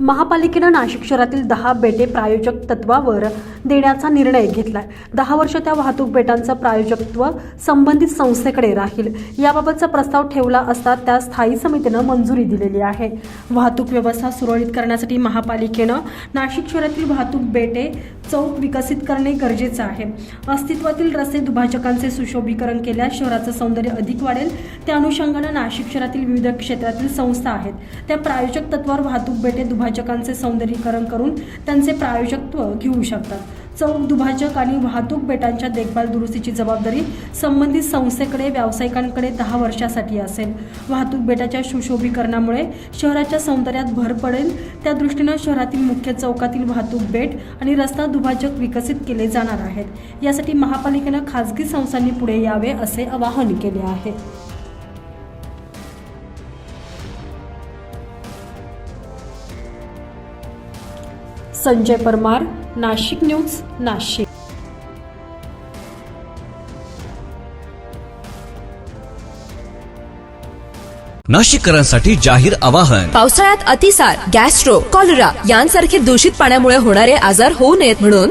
महापालिकेनं नाशिक शहरातील दहा बेटे प्रायोजक तत्वावर देण्याचा निर्णय घेतलाय. दहा वर्ष त्या वाहतूक बेटांचं प्रायोजकत्व संबंधित संस्थेकडे राहील. याबाबतचा प्रस्ताव ठेवला असता त्या स्थायी समितीनं मंजुरी दिलेली आहे. वाहतूक व्यवस्था सुरळीत करण्यासाठी महापालिकेनं नाशिक शहरातील वाहतूक बेटे चौक विकसित करणे गरजेचं आहे. अस्तित्वातील रस्ते दुभाजकांचे सुशोभीकरण केल्यास शहराचं सौंदर्य अधिक वाढेल. त्या अनुषंगानं नाशिक शहरातील विविध क्षेत्रातील संस्था आहेत. त्या प्रायोजक तत्वावर वाहतूक बेटे दुभाजकांचे सौंदर्यीकरण करून त्यांचे प्रायोजकत्व घेऊ शकतात. चौक दुभाजक आणि वाहतूक बेटांच्या देखभाल दुरुस्तीची जबाबदारी संबंधित संस्थेकडे व्यावसायिकांकडे दहा वर्षासाठी असेल. वाहतूक बेटाच्या सुशोभीकरणामुळे शहराच्या सौंदर्यात भर पडेल. त्या दृष्टीनं शहरातील मुख्य चौकातील वाहतूक बेट आणि रस्ता दुभाजक विकसित केले जाणार आहेत. यासाठी महापालिकेनं खासगी संस्थांनी पुढे यावे असे आवाहन केले आहे. संजय परमार नाशिक न्यूज नाशिक. नाशिककरांसाठी जाहीर आवाहन. पावसाळ्यात अतिसार गॅस्ट्रो कॉलरा यांसारखे दूषित पाण्यामुळे होणारे आजार होऊ नयेत म्हणून